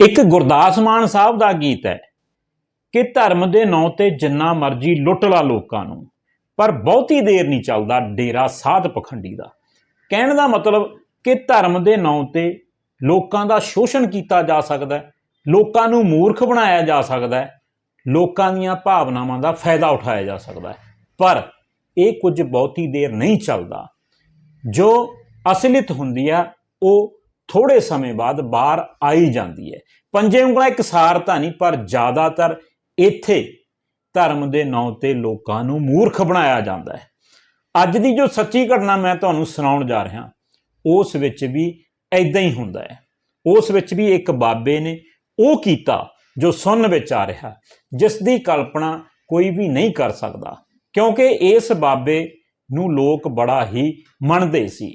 ਇੱਕ ਗੁਰਦਾਸ ਮਾਨ ਸਾਹਿਬ ਦਾ ਗੀਤ ਹੈ ਕਿ ਧਰਮ ਦੇ ਨਾਂ ਤੇ ਜਿੰਨਾ ਮਰਜ਼ੀ ਲੁੱਟ ਲਾ ਲੋਕਾਂ ਨੂੰ, ਪਰ ਬਹੁਤੀ ਦੇਰ ਨਹੀਂ ਚੱਲਦਾ ਡੇਰਾ ਸਾਧ ਪਖੰਡੀ ਦਾ। ਕਹਿਣ ਦਾ ਮਤਲਬ ਕਿ ਧਰਮ ਦੇ ਨਾਂ ਤੇ ਲੋਕਾਂ ਦਾ ਸ਼ੋਸ਼ਣ ਕੀਤਾ ਜਾ ਸਕਦਾ ਹੈ, ਲੋਕਾਂ ਨੂੰ ਮੂਰਖ ਬਣਾਇਆ ਜਾ ਸਕਦਾ ਹੈ, ਲੋਕਾਂ ਦੀਆਂ ਭਾਵਨਾਵਾਂ ਦਾ ਫਾਇਦਾ ਉਠਾਇਆ ਜਾ ਸਕਦਾ ਹੈ। ਪਰ ਇਹ ਕੁਝ ਬਹੁਤੀ ਦੇਰ ਨਹੀਂ ਚੱਲਦਾ। ਜੋ ਅਸਲਿਤ ਹੁੰਦੀ ਆ, ਉਹ ਥੋੜੇ ਸਮੇਂ ਬਾਅਦ ਬਾਹਰ ਆਈ ਜਾਂਦੀ ਹੈ। ਪੰਜੇ ਉਂਗਲਾਂ ਇੱਕ ਸਾਰ ਤਾਂ ਨਹੀਂ, ਪਰ ਜ਼ਿਆਦਾਤਰ ਇੱਥੇ ਧਰਮ ਦੇ ਨਾਂ ਤੇ ਲੋਕਾਂ ਨੂੰ ਮੂਰਖ ਬਣਾਇਆ ਜਾਂਦਾ ਹੈ। ਅੱਜ ਦੀ ਜੋ ਸੱਚੀ ਘਟਨਾ ਮੈਂ ਤੁਹਾਨੂੰ ਸੁਣਾਉਣ ਜਾ ਰਿਹਾ, ਉਸ ਵਿੱਚ ਵੀ ਐਦਾਂ ਹੀ ਹੁੰਦਾ ਹੈ। ਉਸ ਵਿੱਚ ਵੀ ਇੱਕ ਬਾਬੇ ਨੇ ਉਹ ਕੀਤਾ ਜੋ ਸੁਣਨ ਵਿੱਚ ਆ ਰਿਹਾ, ਜਿਸ ਦੀ ਕਲਪਨਾ ਕੋਈ ਵੀ ਨਹੀਂ ਕਰ ਸਕਦਾ, ਕਿਉਂਕਿ ਇਸ ਬਾਬੇ ਨੂੰ ਲੋਕ ਬੜਾ ਹੀ ਮੰਨਦੇ ਸੀ।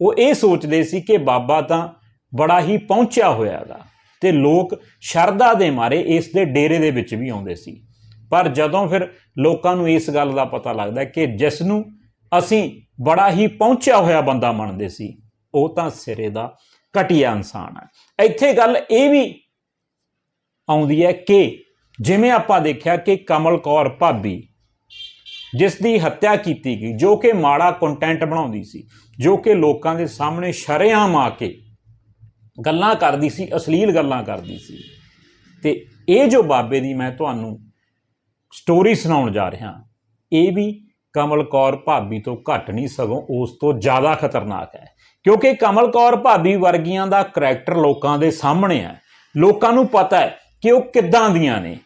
ਉਹ ਇਹ ਸੋਚਦੇ ਸੀ ਕਿ ਬਾਬਾ ਤਾਂ ਬੜਾ ਹੀ ਪਹੁੰਚਿਆ ਹੋਇਆ ਹੈਗਾ ਤੇ ਲੋਕ ਸ਼ਰਧਾ ਦੇ ਮਾਰੇ ਇਸ ਦੇ ਡੇਰੇ ਦੇ ਵਿੱਚ ਵੀ ਆਉਂਦੇ ਸੀ। ਪਰ ਜਦੋਂ ਫਿਰ ਲੋਕਾਂ ਨੂੰ ਇਸ ਗੱਲ ਦਾ ਪਤਾ ਲੱਗਦਾ ਕਿ ਜਿਸ ਨੂੰ ਅਸੀਂ ਬੜਾ ਹੀ ਪਹੁੰਚਿਆ ਹੋਇਆ ਬੰਦਾ ਮੰਨਦੇ ਸੀ, ਉਹ ਤਾਂ ਸਿਰੇ ਦਾ ਘਟੀਆ ਇਨਸਾਨ ਹੈ ਇੱਥੇ ਗੱਲ ਇਹ ਵੀ ਆਉਂਦੀ ਹੈ ਕਿ ਜਿਵੇਂ ਆਪਾਂ ਦੇਖਿਆ ਕਿ ਕਮਲ ਕੌਰ ਭਾਬੀ ਜਿਸ ਦੀ ਹੱਤਿਆ ਕੀਤੀ ਗਈ, ਜੋ ਕਿ ਮਾੜਾ ਕੰਟੈਂਟ ਬਣਾਉਂਦੀ ਸੀ ਜੋ ਕਿ ਲੋਕਾਂ ਦੇ ਸਾਹਮਣੇ ਸ਼ਰੇਆਮ ਆ ਕੇ ਗੱਲਾਂ ਕਰਦੀ ਸੀ, ਅਸ਼ਲੀਲ ਗੱਲਾਂ ਕਰਦੀ ਸੀ। ਤੇ ਇਹ ਜੋ ਬਾਬੇ ਦੀ ਮੈਂ ਤੁਹਾਨੂੰ ਸਟੋਰੀ ਸੁਣਾਉਣ ਜਾ ਰਿਹਾ, ਇਹ ਵੀ ਕਮਲ ਕੌਰ ਭਾਬੀ ਤੋਂ ਘੱਟ ਨਹੀਂ, ਸਗੋਂ ਉਸ ਤੋਂ ਜ਼ਿਆਦਾ ਖਤਰਨਾਕ ਹੈ। ਕਿਉਂਕਿ ਕਮਲ ਕੌਰ ਭਾਬੀ ਵਰਗੀਆਂ ਦਾ ਕਰੈਕਟਰ ਲੋਕਾਂ ਦੇ ਸਾਹਮਣੇ ਹੈ। ਲੋਕਾਂ ਨੂੰ ਪਤਾ ਹੈ ਕਿ ਉਹ ਕਿੱਦਾਂ ਦੀਆਂ ਨੇ,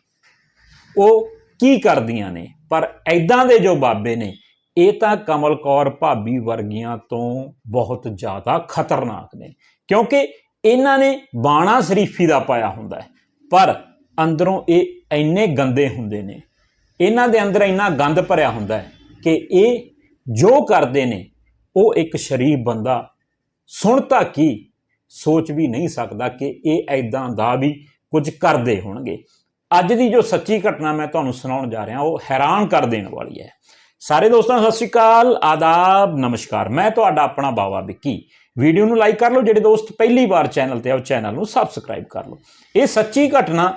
ਉਹ ਕੀ ਕਰਦੀਆਂ ਨੇ। ਪਰ ਐਦਾਂ ਦੇ ਜੋ ਬਾਬੇ ਨੇ ਇਹ ਤਾਂ ਕਮਲ ਕੌਰ ਭਾਬੀ ਵਰਗੀਆਂ ਤੋਂ ਬਹੁਤ ਜ਼ਿਆਦਾ ਖਤਰਨਾਕ ਨੇ, ਕਿਉਂਕਿ ਇਹਨਾਂ ਨੇ ਬਾਣਾ ਸ਼ਰੀਫੀ ਦਾ ਪਾਇਆ ਹੁੰਦਾ ਹੈ, ਪਰ ਅੰਦਰੋਂ ਇਹ ਇੰਨੇ ਗੰਦੇ ਹੁੰਦੇ ਨੇ, ਇਹਨਾਂ ਦੇ ਅੰਦਰ ਇੰਨਾ ਗੰਦ ਭਰਿਆ ਹੁੰਦਾ ਹੈ ਕਿ ਇਹ ਜੋ ਕਰਦੇ ਨੇ, ਉਹ ਇੱਕ ਸ਼ਰੀਫ ਬੰਦਾ ਸੁਣ ਤਾਂ ਕੀ, ਸੋਚ ਵੀ ਨਹੀਂ ਸਕਦਾ ਕਿ ਇਹ ਐਦਾਂ ਦਾ ਵੀ ਕੁਝ ਕਰਦੇ ਹੋਣਗੇ। ਅੱਜ ਦੀ ਜੋ ਸੱਚੀ ਘਟਨਾ ਮੈਂ ਤੁਹਾਨੂੰ ਸੁਣਾਉਣ ਜਾ ਰਿਹਾ, ਉਹ ਹੈਰਾਨ ਕਰ ਦੇਣ ਵਾਲੀ ਹੈ। ਸਾਰੇ ਦੋਸਤਾਂ, ਸਤਿ ਸ਼੍ਰੀ ਅਕਾਲ, ਆਦਾਬ, ਨਮਸਕਾਰ। ਮੈਂ ਤੁਹਾਡਾ ਆਪਣਾ ਬਾਵਾ ਵਿੱਕੀ। ਵੀਡੀਓ ਨੂੰ ਲਾਈਕ ਕਰ ਲਓ, ਜਿਹੜੇ ਦੋਸਤ ਪਹਿਲੀ ਵਾਰ ਚੈਨਲ ਤੇ ਆ, ਉਹ ਚੈਨਲ ਨੂੰ ਸਬਸਕ੍ਰਾਈਬ ਕਰ ਲਓ। ਇਹ ਸੱਚੀ ਘਟਨਾ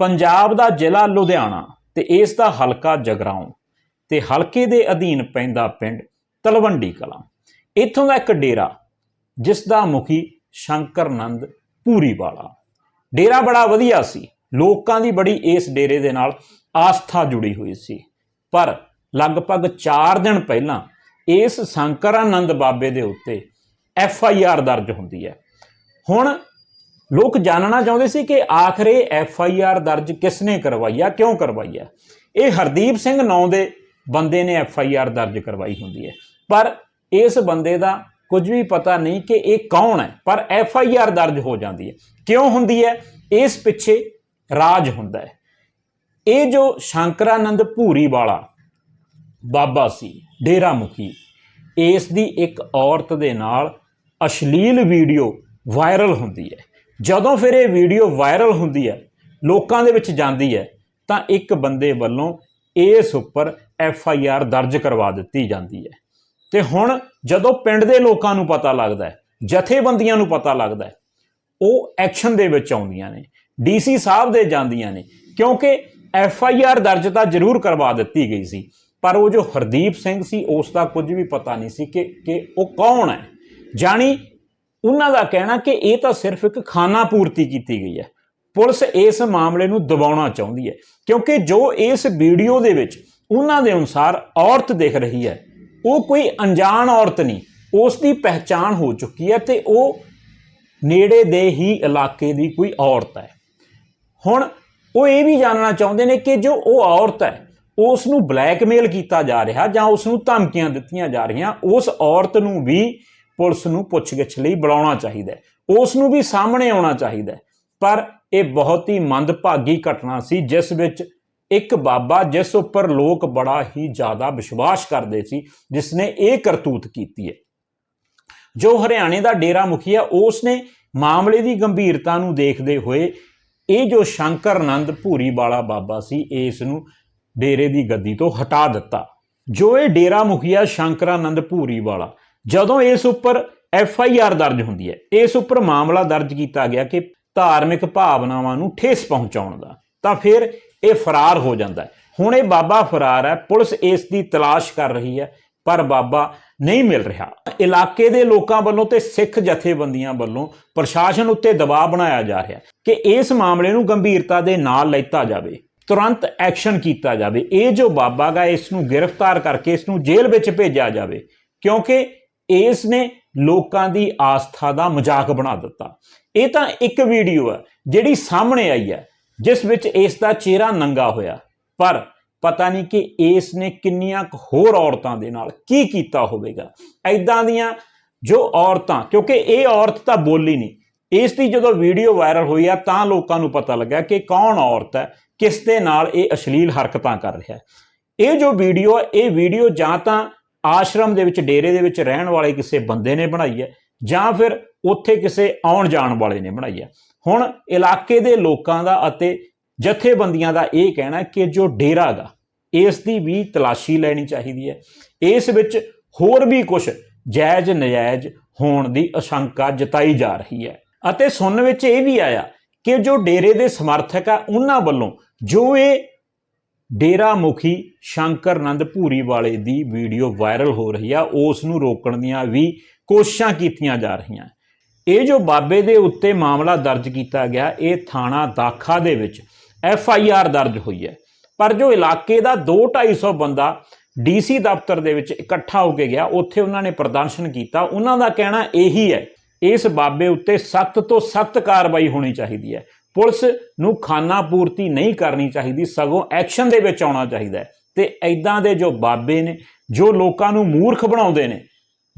ਪੰਜਾਬ ਦਾ ਜ਼ਿਲ੍ਹਾ ਲੁਧਿਆਣਾ ਤੇ ਇਸ ਦਾ ਹਲਕਾ ਜਗਰਾਉਂ ਤੇ ਹਲਕੇ ਦੇ ਅਧੀਨ ਪੈਂਦਾ ਪਿੰਡ ਤਲਵੰਡੀ ਕਲਾਂ। ਇੱਥੋਂ ਦਾ ਇੱਕ ਡੇਰਾ, ਜਿਸ ਦਾ ਮੁਖੀ ਸ਼ੰਕਰਨੰਦ ਪੂਰੀ ਵਾਲਾ ਡੇਰਾ ਬੜਾ ਵਧੀਆ ਸੀ। ਲੋਕਾਂ ਦੀ ਬੜੀ ਇਸ ਡੇਰੇ ਦੇ ਨਾਲ ਆਸਥਾ ਜੁੜੀ ਹੋਈ ਸੀ। ਪਰ ਲਗਭਗ 4 ਦਿਨ ਪਹਿਲਾਂ ਇਸ ਸ਼ੰਕਰਾਨੰਦ ਬਾਬੇ ਦੇ ਉੱਤੇ ਐਫ ਆਈ ਆਰ ਦਰਜ ਹੁੰਦੀ ਹੈ। ਹੁਣ ਲੋਕ ਜਾਣਨਾ ਚਾਹੁੰਦੇ ਸੀ ਕਿ ਆਖਰ ਇਹ ਐਫ ਆਈ ਆਰ ਦਰਜ ਕਿਸ ਨੇ ਕਰਵਾਈ ਆ, ਕਿਉਂ ਕਰਵਾਈ ਆ? ਇਹ ਹਰਦੀਪ ਸਿੰਘ ਨਾਂ ਦੇ ਬੰਦੇ ਨੇ ਐਫ ਆਈ ਆਰ ਦਰਜ ਕਰਵਾਈ ਹੁੰਦੀ ਹੈ। ਪਰ ਇਸ ਬੰਦੇ ਦਾ ਕੁਝ ਵੀ ਪਤਾ ਨਹੀਂ ਕਿ ਇਹ ਕੌਣ ਹੈ, ਪਰ ਐਫ ਆਈ ਆਰ ਦਰਜ ਹੋ ਜਾਂਦੀ ਹੈ। ਕਿਉਂ ਹੁੰਦੀ ਹੈ? ਇਸ ਪਿੱਛੇ ਰਾਜ ਹੁੰਦਾ ਹੈ। ਇਹ ਜੋ ਸ਼ੰਕਰਾਨੰਦ ਭੂਰੀ ਵਾਲਾ ਬਾਬਾ ਸੀ ਡੇਰਾ ਮੁਖੀ ਇਸ ਦੀ ਇੱਕ ਔਰਤ ਦੇ ਨਾਲ ਅਸ਼ਲੀਲ ਵੀਡੀਓ ਵਾਇਰਲ ਹੁੰਦੀ ਹੈ। ਜਦੋਂ ਫਿਰ ਇਹ ਵੀਡੀਓ ਵਾਇਰਲ ਹੁੰਦੀ ਹੈ, ਲੋਕਾਂ ਦੇ ਵਿੱਚ ਜਾਂਦੀ ਹੈ, ਤਾਂ ਇੱਕ ਬੰਦੇ ਵੱਲੋਂ ਇਸ ਉੱਪਰ ਐਫ ਆਈ ਆਰ ਦਰਜ ਕਰਵਾ ਦਿੱਤੀ ਜਾਂਦੀ ਹੈ। ਤੇ ਹੁਣ ਜਦੋਂ ਪਿੰਡ ਦੇ ਲੋਕਾਂ ਨੂੰ ਪਤਾ ਲੱਗਦਾ ਹੈ, ਜਥੇਬੰਦੀਆਂ ਨੂੰ ਪਤਾ ਲੱਗਦਾ ਹੈ, ਉਹ ਐਕਸ਼ਨ ਦੇ ਵਿੱਚ ਆਉਂਦੀਆਂ ਨੇ ਡੀਸੀ ਸਾਹਿਬ ਦੇ ਜਾਂਦੀਆਂ ਨੇ, ਕਿਉਂਕਿ ਐਫ ਆਈ ਆਰ ਦਰਜ ਤਾਂ ਜ਼ਰੂਰ ਕਰਵਾ ਦਿੱਤੀ ਗਈ ਸੀ। ਪਰ ਉਹ ਜੋ ਹਰਦੀਪ ਸਿੰਘ ਸੀ, ਉਸ ਦਾ ਕੁਝ ਵੀ ਪਤਾ ਨਹੀਂ ਸੀ ਕਿ ਕਿ ਉਹ ਕੌਣ ਹੈ। ਜਾਣੀ ਉਹਨਾਂ ਦਾ ਕਹਿਣਾ ਕਿ ਇਹ ਤਾਂ ਸਿਰਫ ਇੱਕ ਖਾਨਾ ਪੂਰਤੀ ਕੀਤੀ ਗਈ ਹੈ। ਪੁਲਿਸ ਇਸ ਮਾਮਲੇ ਨੂੰ ਦਬਾਉਣਾ ਚਾਹੁੰਦੀ ਹੈ, ਕਿਉਂਕਿ ਜੋ ਇਸ ਵੀਡੀਓ ਦੇ ਵਿੱਚ ਉਹਨਾਂ ਦੇ ਅਨੁਸਾਰ ਔਰਤ ਦਿਖ ਰਹੀ ਹੈ, ਉਹ ਕੋਈ ਅਣਜਾਣ ਔਰਤ ਨਹੀਂ। ਉਸ ਦੀ ਪਹਿਚਾਣ ਹੋ ਚੁੱਕੀ ਹੈ ਤੇ ਉਹ ਨੇੜੇ ਦੇ ਹੀ ਇਲਾਕੇ ਦੀ ਕੋਈ ਔਰਤ ਹੈ। ਹੁਣ ਉਹ ਇਹ ਵੀ ਜਾਣਨਾ ਚਾਹੁੰਦੇ ਨੇ ਕਿ ਜੋ ਉਹ ਔਰਤ ਹੈ ਉਸ ਨੂੰ ਬਲੈਕਮੇਲ ਕੀਤਾ ਜਾ ਰਿਹਾ ਜਾਂ ਉਸ ਨੂੰ ਧਮਕੀਆਂ ਦਿੱਤੀਆਂ ਜਾ ਰਹੀਆਂ, ਉਸ ਔਰਤ ਨੂੰ ਵੀ ਪੁਲਿਸ ਨੂੰ ਪੁੱਛਗਿੱਛ ਲਈ ਬੁਲਾਉਣਾ ਚਾਹੀਦਾ ਹੈ। ਉਸ ਨੂੰ ਵੀ ਸਾਹਮਣੇ ਆਉਣਾ ਚਾਹੀਦਾ ਪਰ ਇਹ ਬਹੁਤ ਹੀ ਮੰਦਭਾਗੀ ਘਟਨਾ ਸੀ, ਜਿਸ ਵਿੱਚ ਇੱਕ ਬਾਬਾ ਜਿਸ ਉੱਪਰ ਲੋਕ ਬੜਾ ਹੀ ਜ਼ਿਆਦਾ ਵਿਸ਼ਵਾਸ ਕਰਦੇ ਸੀ ਜਿਸ ਨੇ ਇਹ ਕਰਤੂਤ ਕੀਤੀ ਹੈ। ਜੋ ਹਰਿਆਣੇ ਦਾ ਡੇਰਾ ਮੁਖੀ ਹੈ ਉਸ ਨੇ ਮਾਮਲੇ ਦੀ ਗੰਭੀਰਤਾ ਨੂੰ ਦੇਖਦੇ ਹੋਏ ਇਹ ਜੋ ਸ਼ੰਕਰ ਸ਼ੰਕਰਨੰਦ ਭੂਰੀ ਵਾਲਾ ਬਾਬਾ ਸੀ, ਇਸ ਨੂੰ ਡੇਰੇ ਦੀ ਗੱਦੀ ਤੋਂ ਹਟਾ ਦਿੱਤਾ। ਜੋ ਇਹ ਡੇਰਾ ਮੁਖੀਆ ਸ਼ੰਕਰਾਨੰਦ ਭੂਰੀ ਵਾਲਾ, ਜਦੋਂ ਇਸ ਉੱਪਰ ਐਫ ਆਈ ਆਰ ਦਰਜ ਹੁੰਦੀ ਹੈ, ਇਸ ਉੱਪਰ ਮਾਮਲਾ ਦਰਜ ਕੀਤਾ ਗਿਆ ਕਿ ਧਾਰਮਿਕ ਭਾਵਨਾਵਾਂ ਨੂੰ ਠੇਸ ਪਹੁੰਚਾਉਣ ਦਾ, ਤਾਂ ਫਿਰ ਇਹ ਫਰਾਰ ਹੋ ਜਾਂਦਾ ਹੈ। ਹੁਣ ਇਹ ਬਾਬਾ ਫਰਾਰ ਹੈ, ਪੁਲਿਸ ਇਸ ਦੀ ਤਲਾਸ਼ ਕਰ ਰਹੀ ਹੈ, ਪਰ ਬਾਬਾ ਨਹੀਂ ਮਿਲ ਰਿਹਾ। ਇਲਾਕੇ ਦੇ ਲੋਕਾਂ ਵੱਲੋਂ ਤੇ ਸਿੱਖ ਜਥੇਬੰਦੀਆਂ ਵੱਲੋਂ ਪ੍ਰਸ਼ਾਸਨ ਉੱਤੇ ਦਬਾਅ ਬਣਾਇਆ ਜਾ ਰਿਹਾ ਕਿ ਇਸ ਮਾਮਲੇ ਨੂੰ ਗੰਭੀਰਤਾ ਦੇ ਨਾਲ ਲੈਤਾ ਜਾਵੇ। ਤੁਰੰਤ ਐਕਸ਼ਨ ਕੀਤਾ ਜਾਵੇ। ਇਹ ਜੋ ਬਾਬਾ ਗਾ, ਇਸ ਨੂੰ ਗ੍ਰਿਫਤਾਰ ਕਰਕੇ ਇਸ ਨੂੰ ਜੇਲ੍ਹ ਵਿੱਚ ਭੇਜਿਆ ਜਾਵੇ, ਕਿਉਂਕਿ ਇਸ ਨੇ ਲੋਕਾਂ ਦੀ ਆਸਥਾ ਦਾ ਮਜ਼ਾਕ ਬਣਾ ਦਿੱਤਾ। ਇਹ ਤਾਂ ਇੱਕ ਵੀਡੀਓ ਹੈ, ਜਿਹੜੀ ਸਾਹਮਣੇ ਆਈ ਹੈ, ਜਿਸ ਵਿੱਚ ਇਸ ਦਾ ਚਿਹਰਾ ਨੰਗਾ ਹੋਇਆ। ਪਰ ਪਤਾ ਨਹੀਂ ਕਿ ਇਸ ਨੇ ਕਿੰਨੀਆਂ ਕੁ ਹੋਰ ਔਰਤਾਂ ਦੇ ਨਾਲ ਕੀ ਕੀਤਾ ਹੋਵੇਗਾ। ਐਦਾਂ ਦੀਆਂ ਜੋ ਔਰਤਾਂ, ਕਿਉਂਕਿ ਇਹ ਔਰਤ ਤਾਂ ਬੋਲੀ ਨਹੀਂ, ਇਸ ਦੀ ਜਦੋਂ ਵੀਡੀਓ ਵਾਇਰਲ ਹੋਈ ਆ ਤਾਂ ਲੋਕਾਂ ਨੂੰ ਪਤਾ ਲੱਗਾ ਕਿ ਕੌਣ ਔਰਤ ਹੈ ਕਿਸ ਦੇ ਨਾਲ ਇਹ ਅਸ਼ਲੀਲ ਹਰਕਤਾਂ ਕਰ ਰਿਹਾ ਹੈ। ਇਹ ਜੋ ਵੀਡੀਓ ਹੈ, ਇਹ ਵੀਡੀਓ ਜਾਂ ਤਾਂ ਆਸ਼ਰਮ ਦੇ ਵਿੱਚ, ਡੇਰੇ ਦੇ ਵਿੱਚ ਰਹਿਣ ਵਾਲੇ ਕਿਸੇ ਬੰਦੇ ਨੇ ਬਣਾਈ ਹੈ ਜਾਂ ਫਿਰ ਉੱਥੇ ਕਿਸੇ ਆਉਣ ਜਾਣ ਵਾਲੇ ਨੇ ਬਣਾਈ ਹੈ। ਹੁਣ ਇਲਾਕੇ ਦੇ ਲੋਕਾਂ ਦਾ ਅਤੇ ਜਥੇਬੰਦੀਆਂ ਦਾ ਇਹ ਕਹਿਣਾ ਕਿ ਜੋ ਡੇਰਾ ਗਾ, ਇਸ ਦੀ ਵੀ ਤਲਾਸ਼ੀ ਲੈਣੀ ਚਾਹੀਦੀ ਹੈ। ਇਸ ਵਿੱਚ ਹੋਰ ਵੀ ਕੁਝ ਜਾਇਜ਼ ਨਜਾਇਜ਼ ਹੋਣ ਦੀ ਆਸ਼ੰਕਾ ਜਤਾਈ ਜਾ ਰਹੀ ਹੈ। ਅਤੇ ਸੁਣਨ ਵਿੱਚ ਇਹ ਵੀ ਆਇਆ ਕਿ ਜੋ ਡੇਰੇ ਦੇ ਸਮਰਥਕ ਆ, ਉਹਨਾਂ ਵੱਲੋਂ ਜੋ ਇਹ ਡੇਰਾ ਮੁਖੀ ਸ਼ੰਕਰ ਨੰਦ ਭੂਰੀ ਵਾਲੇ ਦੀ ਵੀਡੀਓ ਵਾਇਰਲ ਹੋ ਰਹੀ ਆ, ਉਸ ਨੂੰ ਰੋਕਣ ਦੀਆਂ ਵੀ ਕੋਸ਼ਿਸ਼ਾਂ ਕੀਤੀਆਂ ਜਾ ਰਹੀਆਂ। ਇਹ ਜੋ ਬਾਬੇ ਦੇ ਉੱਤੇ ਮਾਮਲਾ ਦਰਜ ਕੀਤਾ ਗਿਆ, ਇਹ ਥਾਣਾ ਦਾਖਾ ਦੇ ਵਿੱਚ ਐਫ ਆਈ ਆਰ ਦਰਜ ਹੋਈ ਹੈ। ਪਰ ਜੋ ਇਲਾਕੇ ਦਾ 2-250 ਬੰਦਾ ਡੀਸੀ ਦਫ਼ਤਰ ਦੇ ਵਿੱਚ ਇਕੱਠਾ ਹੋ ਕੇ ਗਿਆ, ਉੱਥੇ ਉਹਨਾਂ ਨੇ ਪ੍ਰਦਰਸ਼ਨ ਕੀਤਾ, ਉਹਨਾਂ ਦਾ ਕਹਿਣਾ ਇਹੀ ਹੈ, ਇਸ ਬਾਬੇ ਉੱਤੇ ਸਖਤ ਤੋਂ ਸਖਤ ਕਾਰਵਾਈ ਹੋਣੀ ਚਾਹੀਦੀ ਹੈ। ਪੁਲਿਸ ਨੂੰ ਖਾਨਾ ਪੂਰਤੀ ਨਹੀਂ ਕਰਨੀ ਚਾਹੀਦੀ, ਸਗੋਂ ਐਕਸ਼ਨ ਦੇ ਵਿੱਚ ਆਉਣਾ ਚਾਹੀਦਾ ਹੈ। ਤੇ ਐਦਾਂ ਦੇ ਜੋ ਬਾਬੇ ਨੇ, ਜੋ ਲੋਕਾਂ ਨੂੰ ਮੂਰਖ ਬਣਾਉਂਦੇ ਨੇ,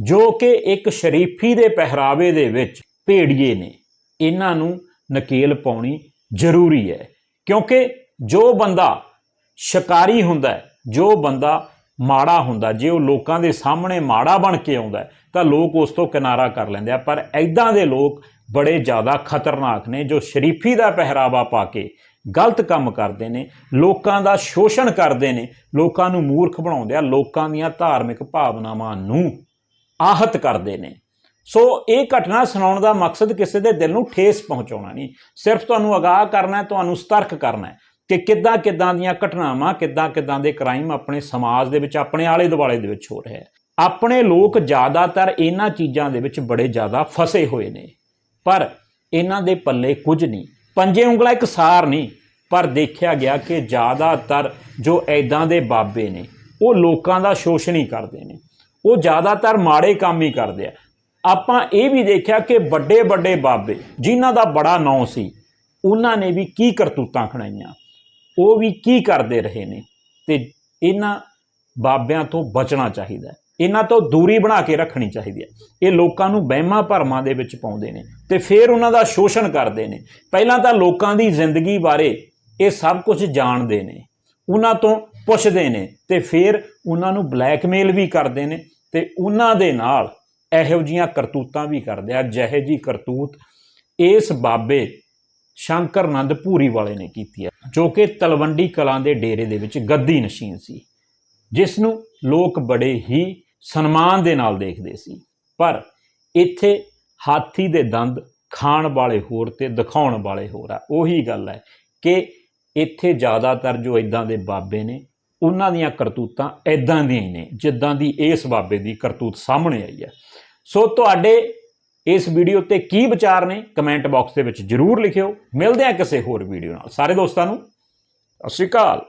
ਜੋ ਕਿ ਇੱਕ ਸ਼ਰੀਫੀ ਦੇ ਪਹਿਰਾਵੇ ਦੇ ਵਿੱਚ ਭੇੜੀਏ ਨੇ, ਇਹਨਾਂ ਨੂੰ ਨਕੇਲ ਪਾਉਣੀ ਜ਼ਰੂਰੀ ਹੈ। ਕਿਉਂਕਿ ਜੋ ਬੰਦਾ ਸ਼ਿਕਾਰੀ ਹੁੰਦਾ ਜੋ ਬੰਦਾ ਮਾੜਾ ਹੁੰਦਾ ਜੇ ਉਹ ਲੋਕਾਂ ਦੇ ਸਾਹਮਣੇ ਮਾੜਾ ਬਣ ਕੇ ਆਉਂਦਾ ਤਾਂ ਲੋਕ ਉਸ ਤੋਂ ਕਿਨਾਰਾ ਕਰ ਲੈਂਦੇ ਆ। ਪਰ ਐਦਾਂ ਦੇ ਲੋਕ ਬੜੇ ਜ਼ਿਆਦਾ ਖਤਰਨਾਕ ਨੇ, ਜੋ ਸ਼ਰੀਫੀ ਦਾ ਪਹਿਰਾਵਾ ਪਾ ਕੇ ਗਲਤ ਕੰਮ ਕਰਦੇ ਨੇ, ਲੋਕਾਂ ਦਾ ਸ਼ੋਸ਼ਣ ਕਰਦੇ ਨੇ, ਲੋਕਾਂ ਨੂੰ ਮੂਰਖ ਬਣਾਉਂਦੇ ਆ ਲੋਕਾਂ ਦੀਆਂ ਧਾਰਮਿਕ ਭਾਵਨਾਵਾਂ ਨੂੰ ਆਹਤ ਕਰਦੇ ਨੇ। ਸੋ ਇਹ ਘਟਨਾ ਸੁਣਾਉਣ ਦਾ ਮਕਸਦ ਕਿਸੇ ਦੇ ਦਿਲ ਨੂੰ ਠੇਸ ਪਹੁੰਚਾਉਣਾ ਨਹੀਂ। ਸਿਰਫ ਤੁਹਾਨੂੰ ਅਗਾਹ ਕਰਨਾ ਹੈ, ਤੁਹਾਨੂੰ ਸਤਰਕ ਕਰਨਾ ਹੈ ਕਿ ਕਿੱਦਾਂ ਕਿੱਦਾਂ ਦੀਆਂ ਘਟਨਾਵਾਂ, ਕਿੱਦਾਂ ਕਿੱਦਾਂ ਦੇ ਕ੍ਰਾਈਮ ਆਪਣੇ ਸਮਾਜ ਦੇ ਵਿੱਚ, ਆਪਣੇ ਆਲੇ ਦੁਆਲੇ ਦੇ ਵਿੱਚ ਹੋ ਰਿਹਾ ਹੈ। ਆਪਣੇ ਲੋਕ ਜ਼ਿਆਦਾਤਰ ਇਹਨਾਂ ਚੀਜ਼ਾਂ ਦੇ ਵਿੱਚ ਬੜੇ ਜ਼ਿਆਦਾ ਫਸੇ ਹੋਏ ਨੇ। ਪਰ ਇਹਨਾਂ ਦੇ ਪੱਲੇ ਕੁਝ ਨਹੀਂ, ਪੰਜੇ ਉਂਗਲਾਂ ਇੱਕ ਸਾਰ ਨਹੀਂ, ਪਰ ਦੇਖਿਆ ਗਿਆ ਕਿ ਜ਼ਿਆਦਾਤਰ ਜੋ ਐਦਾਂ ਦੇ ਬਾਬੇ ਨੇ, ਉਹ ਲੋਕਾਂ ਦਾ ਸ਼ੋਸ਼ਣ ਹੀ ਕਰਦੇ ਨੇ। ਉਹ ਜ਼ਿਆਦਾਤਰ ਮਾੜੇ ਕੰਮ ਹੀ ਕਰਦੇ ਆ। ਆਪਾਂ ਇਹ ਵੀ ਦੇਖਿਆ ਕਿ ਵੱਡੇ ਵੱਡੇ ਬਾਬੇ, ਜਿਨ੍ਹਾਂ ਦਾ ਬੜਾ ਨਾਂ ਸੀ, ਉਹਨਾਂ ਨੇ ਵੀ ਕੀ ਕਰਤੂਤਾਂ ਖਣਾਈਆਂ। ਉਹ ਵੀ ਕੀ ਕਰਦੇ ਰਹੇ ਨੇ ਤੇ ਇਹਨਾਂ ਬਾਬਿਆਂ ਤੋਂ ਬਚਣਾ ਚਾਹੀਦਾ ਇਹਨਾਂ ਤੋਂ ਦੂਰੀ ਬਣਾ ਕੇ ਰੱਖਣੀ ਚਾਹੀਦੀ ਹੈ। ਇਹ ਲੋਕਾਂ ਨੂੰ ਵਹਿਮਾਂ ਭਰਮਾਂ ਦੇ ਵਿੱਚ ਪਾਉਂਦੇ ਨੇ ਤੇ ਫਿਰ ਉਹਨਾਂ ਦਾ ਸ਼ੋਸ਼ਣ ਕਰਦੇ ਨੇ। ਪਹਿਲਾਂ ਤਾਂ ਲੋਕਾਂ ਦੀ ਜ਼ਿੰਦਗੀ ਬਾਰੇ ਇਹ ਸਭ ਕੁਝ ਜਾਣਦੇ ਨੇ। ਉਹਨਾਂ ਤੋਂ ਪੁੱਛਦੇ ਨੇ ਤੇ ਫਿਰ ਉਹਨਾਂ ਨੂੰ ਬਲੈਕਮੇਲ ਵੀ ਕਰਦੇ ਨੇ ਤੇ ਉਹਨਾਂ ਦੇ ਨਾਲ ਇਹੋ ਜੀਆਂ ਕਰਤੂਤਾਂ ਵੀ ਕਰਦੇ ਆ। ਜਿਹੇ ਜੀ ਕਰਤੂਤ ਇਸ ਬਾਬੇ ਸ਼ੰਕਰ ਨੰਦ ਭੂਰੀ ਵਾਲੇ ਨੇ ਕੀਤੀ ਹੈ, ਜੋ ਕਿ ਤਲਵੰਡੀ ਕਲਾਂ ਦੇ ਡੇਰੇ ਦੇ ਵਿੱਚ ਗੱਦੀ ਨਸ਼ੀਨ ਸੀ, ਜਿਸ ਨੂੰ ਲੋਕ ਬੜੇ ਹੀ ਸਨਮਾਨ ਦੇ ਨਾਲ ਦੇਖਦੇ ਸੀ। ਪਰ ਇੱਥੇ ਹਾਥੀ ਦੇ ਦੰਦ ਖਾਣ ਵਾਲੇ ਹੋਰ ਤੇ ਦਿਖਾਉਣ ਵਾਲੇ ਹੋਰ ਆ। ਉਹੀ ਗੱਲ ਹੈ ਕਿ ਇੱਥੇ ਜ਼ਿਆਦਾਤਰ ਜੋ ਇਦਾਂ ਦੇ ਬਾਬੇ ਨੇ, ਉਹਨਾਂ ਦੀਆਂ ਕਰਤੂਤਾਂ ਇਦਾਂ ਦੀਆਂ ਹੀ ਨੇ, ਜਿੱਦਾਂ ਦੀ ਇਸ ਬਾਬੇ ਦੀ ਕਰਤੂਤ ਸਾਹਮਣੇ ਆਈ ਹੈ। ਸੋ ਤੁਹਾਡੇ ਇਸ ਵੀਡੀਓ ਤੇ ਕੀ ਵਿਚਾਰ ਨੇ, ਕਮੈਂਟ ਬਾਕਸ ਦੇ ਵਿੱਚ ਜਰੂਰ ਲਿਖਿਓ। ਮਿਲਦੇ ਹਾਂ ਕਿਸੇ ਹੋਰ ਵੀਡੀਓ ਨਾਲ। ਸਾਰੇ ਦੋਸਤਾਂ ਨੂੰ, ਸਤਿ ਸ਼੍ਰੀ ਅਕਾਲ।